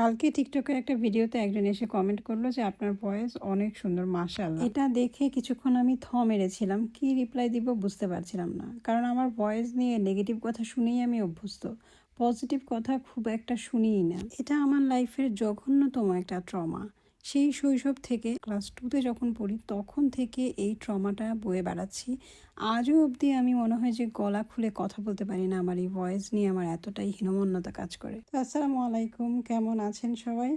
কালকে টিকটকের একটা ভিডিওতে একজন এসে কমেন্ট করল যে, আপনার ভয়েস অনেক সুন্দর, মাশাআল্লাহ। এটা দেখে কিছুক্ষণ আমি থ মেরেছিলাম, কি রিপ্লাই দিব বুঝতে পারছিলাম না। কারণ আমার ভয়েস নিয়ে নেগেটিভ কথা শুনেই আমি অভ্যস্ত পজিটিভ কথা খুব একটা শুনিই না। এটা আমার লাইফের জঘন্যতম একটা ট্রমা সেই শৈশব থেকে ক্লাস টুতে যখন পড়ি, তখন থেকে এই ট্রমাটা বয়ে বেড়াচ্ছি। আজও অবধি আমি মনে হয় যে গলা খুলে কথা বলতে পারি না, আমার এই ভয়েস নিয়ে আমার এতটাই হীনমন্যতা কাজ করে। তো আসসালামু আলাইকুম, কেমন আছেন সবাই?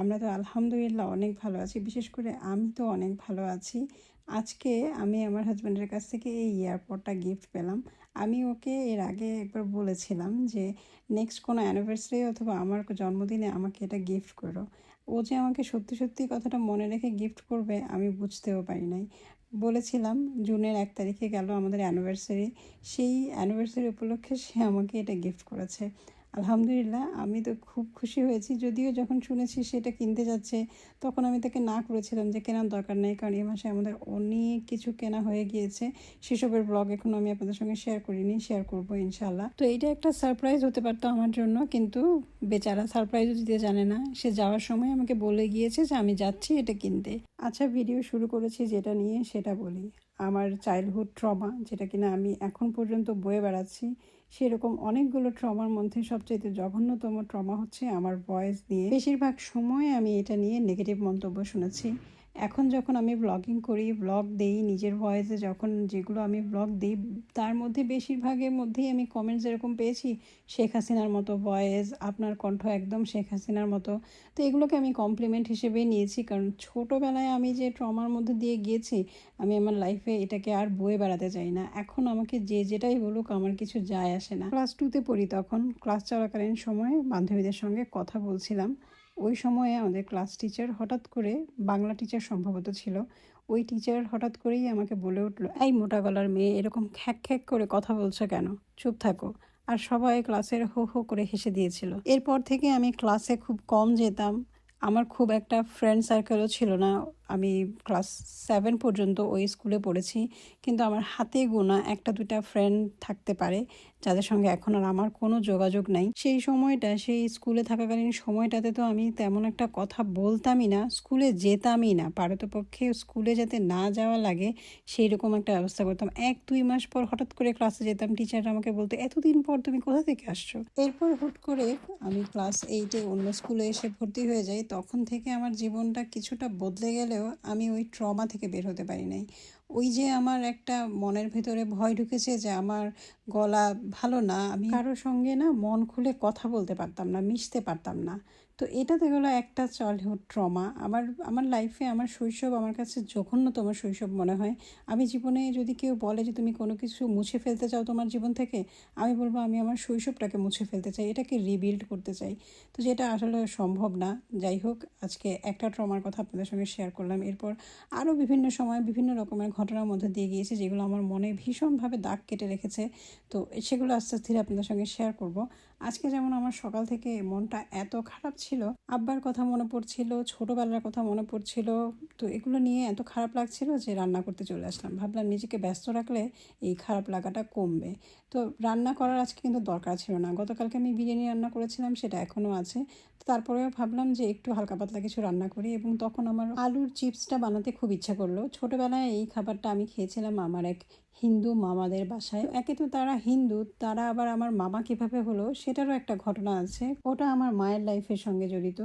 আমরা তো আলহামদুলিল্লাহ অনেক ভালো আছি, বিশেষ করে আমি তো অনেক ভালো আছি। আজকে আমি আমার হাজব্যান্ডের কাছ থেকে এই এয়ারপোর্টটা গিফট পেলাম। আমি ওকে এর আগে একবার বলেছিলাম যে নেক্সট কোনো অ্যানিভার্সারি অথবা আমার জন্মদিনে আমাকে এটা গিফট করো। ও যে আমাকে সত্যি সত্যি কথাটা মনে রেখে গিফট করবে, আমি বুঝতেও পারি নাই। বলেছিলাম, জুনের এক তারিখে গেল আমাদের অ্যানিভার্সারি সেই অ্যানিভার্সারি উপলক্ষে সে আমাকে এটা গিফট করেছে। আলহামদুলিল্লাহ, আমি তো খুব খুশি হয়েছি। যদিও যখন শুনেছি সেটা কিনতে যাচ্ছে, তখন আমি তাকে না করেছিলাম যে কেনার দরকার নেই, কারণ এই মাসে আমাদের অনেক কিছু কেনা হয়ে গিয়েছে। সেসবের ব্লগ এখন আমি আপনাদের সঙ্গে শেয়ার করিনি শেয়ার করব ইনশাল্লাহ তো এইটা একটা সারপ্রাইজ হতে পারতো আমার জন্য, কিন্তু বেচারা সারপ্রাইজও দিতে জানে না। সে যাওয়ার সময় আমাকে বলে গিয়েছে যে আমি যাচ্ছি এটা কিনতে। আচ্ছা ভিডিও শুরু করেছি যেটা নিয়ে সেটা বলি। আমার চাইল্ডহুড ট্রমা যেটা কিনা আমি এখন পর্যন্ত বয়ে বেড়াচ্ছি, সেরকম অনেকগুলো ট্রমার মধ্যে সবচেয়ে জঘন্যতম ট্রমা হচ্ছে আমার ভয়েস নিয়ে। বেশিরভাগ সময় আমি এটা নিয়ে নেগেটিভ মন্তব্য শুনেছি। এখন যখন আমি ব্লগিং করি ব্লগ দেই নিজের ভয়েসে যখন যেগুলো আমি ব্লগ দিই, তার মধ্যে বেশিরভাগের মধ্যেই আমি কমেন্টস এরকম পেয়েছি, শেখ হাসিনার মতো ভয়েস আপনার কণ্ঠ একদম শেখ হাসিনার মতো। তো এগুলোকে আমি কমপ্লিমেন্ট হিসেবেই নিয়েছি, কারণ ছোটোবেলায় আমি যে ট্রমার মধ্যে দিয়ে গিয়েছি, আমি আমার লাইফে এটাকে আর বয়ে বেড়াতে চাই না। এখন আমাকে যে যেটাই বলুক, আমার কিছু যায় আসে না। ক্লাস টুতে পড়ি তখন ক্লাস চলাকালীন সময় বান্ধবীদের সঙ্গে কথা বলছিলাম। ওই সময়ে আমাদের ক্লাস টিচার হঠাৎ করে বাংলা টিচার সম্ভবত ছিল, ওই টিচার হঠাৎ করেই আমাকে বলে উঠল, এই মোটা গলার মেয়ে, এরকম খ্যাক খ্যাক করে কথা বলছো কেন? চুপ থাকো। আর সবাই ক্লাসের হো হো করে হেসে দিয়েছিল। এরপর থেকে আমি ক্লাসে খুব কম যেতাম। আমার খুব একটা ফ্রেন্ড সার্কেলও ছিল না। আমি ক্লাস সেভেন পর্যন্ত ওই স্কুলে পড়েছি, কিন্তু আমার হাতে গোনা একটা দুটা ফ্রেন্ড থাকতে পারে, যাদের সঙ্গে এখন আর আমার কোনো যোগাযোগ নাই। সেই সময়টা, সেই স্কুলে থাকাকালীন সময়টাতে তো আমি তেমন একটা কথা বলতামই না স্কুলে যেতামই না। পারতপক্ষে স্কুলে যাতে না যাওয়া লাগে সেই রকম একটা ব্যবস্থা করতাম। এক, দুই মাস পর হঠাৎ করে ক্লাসে যেতাম টিচার আমাকে বলতো, এতদিন পর তুমি কোথা থেকে আসছো? এরপর হুট করে আমি ক্লাস এইটে অন্য স্কুলে এসে ভর্তি হয়ে যাই। তখন থেকে আমার জীবনটা কিছুটা বদলে গেলেও আমি ওই ট্রমা থেকে বের হতে পারি নাই। ওই যে আমার একটা মনের ভেতরে ভয় ঢুকেছে যে আমার গলা ভালো না, আমি কারোর সঙ্গে না মন খুলে কথা বলতে পারতাম না, মিশতে পারতাম না। তো এটাতে হলো একটা চাইল্ডহুড ট্রমা আমার আমার লাইফে আমার শৈশব আমার কাছে জঘন্যতম শৈশব মনে হয়। আমি জীবনে যদি কেউ বলে যে তুমি কোনো কিছু মুছে ফেলতে চাও তোমার জীবন থেকে, আমি বলব আমি আমার শৈশবটাকে মুছে ফেলতে চাই, এটাকে রিবিল্ড করতে চাই। তো যেটা আসলে সম্ভব না। যাই হোক, আজকে একটা ট্রমার কথা আপনাদের সঙ্গে শেয়ার করলাম। এরপর আরও বিভিন্ন সময় বিভিন্ন রকমের ঘটনার মধ্যে দিয়ে গিয়েছে, যেগুলো আমার মনে ভীষণভাবে দাগ কেটে রেখেছে। তো সেগুলো আস্তে আস্তে আপনাদের সঙ্গে শেয়ার করব। আজকে যেমন আমার সকাল থেকে মনটা এত খারাপ ছিল, আব্বার কথা মনে পড়ছিল, ছোটোবেলার কথা মনে পড়ছিল, তো এগুলো নিয়ে এত খারাপ লাগছিল যে রান্না করতে চলে আসলাম। ভাবলাম নিজেকে ব্যস্ত রাখলে এই খারাপ লাগাটা কমবে। তো রান্না করার আজকে কিন্তু দরকার ছিল না। গতকালকে আমি বিরিয়ানি রান্না করেছিলাম, সেটা এখনও আছে। তো তারপরেও ভাবলাম যে একটু হালকা পাতলা কিছু রান্না করি এবং তখন আমার আলুর চিপসটা বানাতে খুব ইচ্ছা করল। ছোটোবেলায় এই খাবারটা আমি খেয়েছিলাম আমার এক হিন্দু মামাদের বাসায়। একে তো তারা হিন্দু, তারা আবার আমার মামা কীভাবে হলো সেটারও একটা ঘটনা আছে। ওটা আমার মায়ের লাইফের সঙ্গে জড়িত।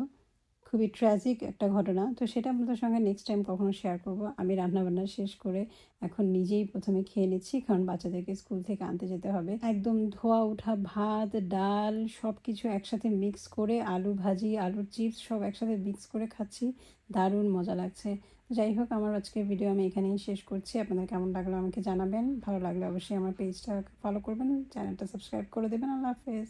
খুবই ট্র্যাজিক একটা ঘটনা। তো সেটা আপনাদের সঙ্গে নেক্সট টাইম কখনো শেয়ার করব। আমি রান্নাবান্না শেষ করে এখন নিজেই প্রথমে খেয়ে নিচ্ছি, কারণ বাচ্চাদেরকে স্কুল থেকে আনতে যেতে হবে। একদম ধোয়া ওঠা, ভাত, ডাল সব কিছু একসাথে মিক্স করে আলু ভাজি, আলুর চিপস সব একসাথে মিক্স করে খাচ্ছি। দারুণ মজা লাগছে। যাই হোক, আমার আজকের ভিডিও আমি এখানেই শেষ করছি। আপনাদের কেমন লাগল আমাকে জানাবেন। ভালো লাগলে অবশ্যই আমার পেজটা ফলো করবেন চ্যানেলটা সাবস্ক্রাইব করে দেবেন। আল্লাহ হাফেজ।